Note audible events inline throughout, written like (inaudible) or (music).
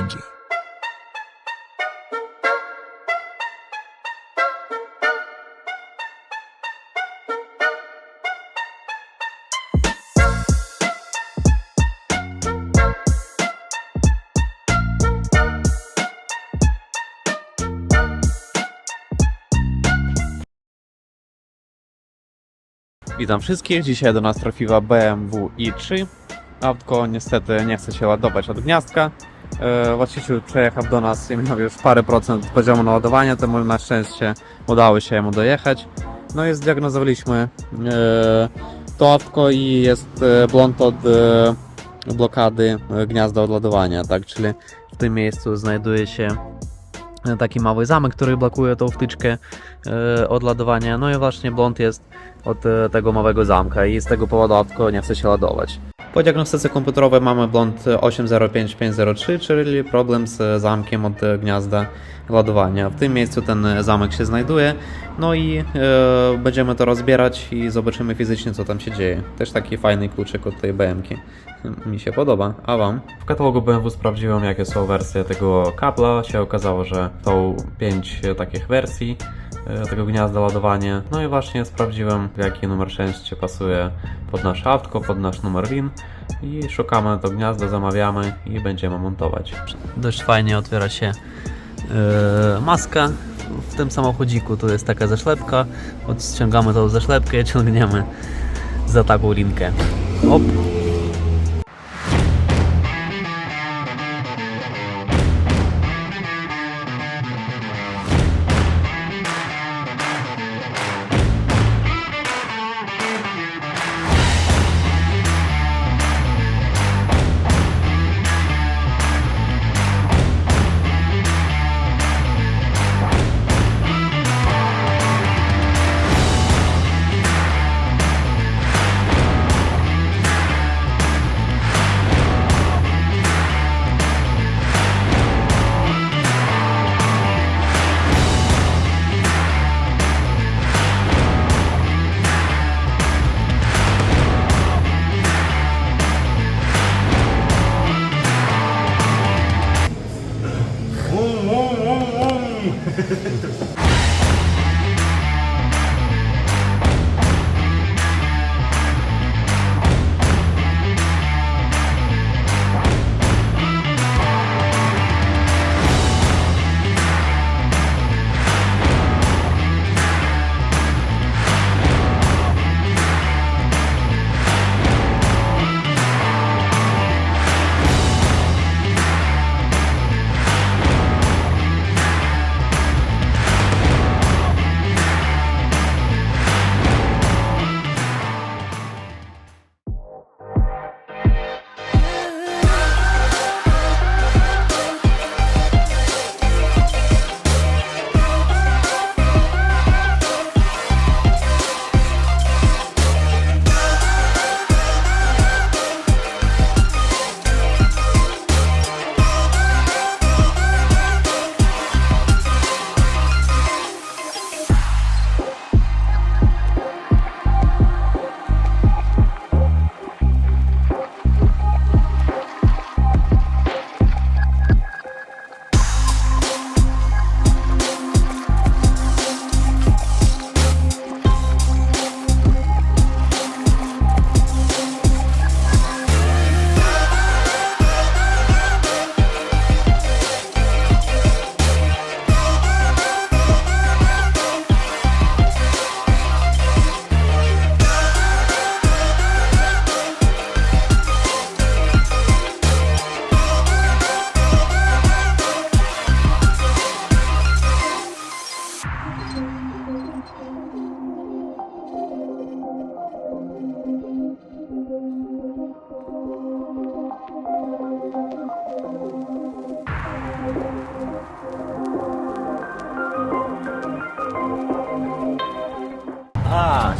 będzie. Witam wszystkich. Dzisiaj do nas trafiła BMW i3. Autko niestety nie chce się ładować od gniazdka. E, właściciel przejechał do nas i miał już parę procent poziomu naładowania, temu na szczęście udało się mu dojechać. No i zdiagnozowaliśmy e, to autko i jest e, błąd od blokady gniazda od ładowania, tak? Czyli w tym miejscu znajduje się taki mały zamek, który blokuje tą wtyczkę od ładowania. No i właśnie błąd jest od tego małego zamka i z tego powodu autko nie chce się ładować. Po diagnostyce komputerowej mamy błąd 805503, czyli problem z zamkiem od gniazda ładowania. W tym miejscu ten zamek się znajduje, no i e, będziemy to rozbierać i zobaczymy fizycznie co tam się dzieje. Też taki fajny kluczyk od tej BM-ki. (laughs) Mi się podoba, a Wam? W katalogu BMW sprawdziłem jakie są wersje tego kabla, się okazało, że są 5 takich wersji tego gniazda ładowanie. No i właśnie sprawdziłem, jaki numer części pasuje pod nasze autko, pod nasz numer WIN i szukamy to gniazdo, zamawiamy i będziemy montować. Dość fajnie otwiera się e, maska w tym samochodziku. Tu jest taka zaszlepka, odciągamy tą zaszlepkę i ciągniemy za taką linkę. Op.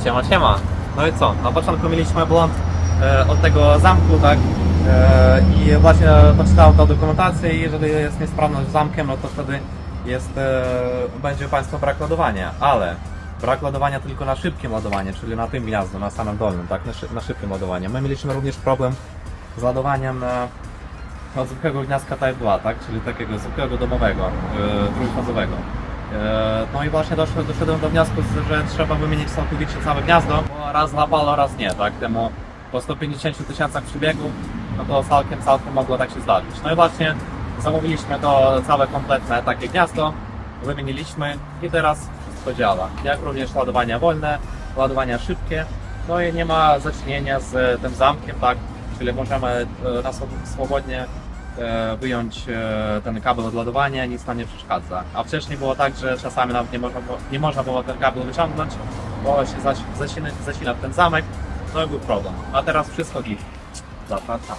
Siema, siema. No i co? Na początku mieliśmy błąd e, od tego zamku, tak? E, I właśnie poczytałem tą dokumentację i jeżeli jest niesprawność z zamkiem, no to wtedy jest, e, będzie u Państwa brak ładowania, ale brak ładowania tylko na szybkim ładowanie, czyli na tym gniazdu, na samym dolnym, tak? Na, szy na szybkim ładowaniu. My mieliśmy również problem z ładowaniem na od zwykłego gniazdka Type 2, tak? Czyli takiego zwykłego domowego, yy, trójfazowego. Yy, No i właśnie doszedłem, doszedłem do wniosku, że trzeba wymienić całkowicie całe gniazdo, bo raz lapało, raz nie, tak? Temu po 150 tysiącach przybiegu, no to całkiem, całkiem mogło tak się zdarzyć. No i właśnie zamówiliśmy to całe kompletne takie gniazdo, wymieniliśmy i teraz wszystko działa. Jak również ładowania wolne, ładowania szybkie, no i nie ma zacznienia z tym zamkiem, tak? Czyli możemy e, na swo- swobodnie e, wyjąć e, ten kabel od ładowania, nic nam nie przeszkadza. A wcześniej było tak, że czasami nawet nie można, było- nie można było ten kabel wyciągnąć, bo się zacina ten zamek, no i był problem. A teraz wszystko git. Zapraszam.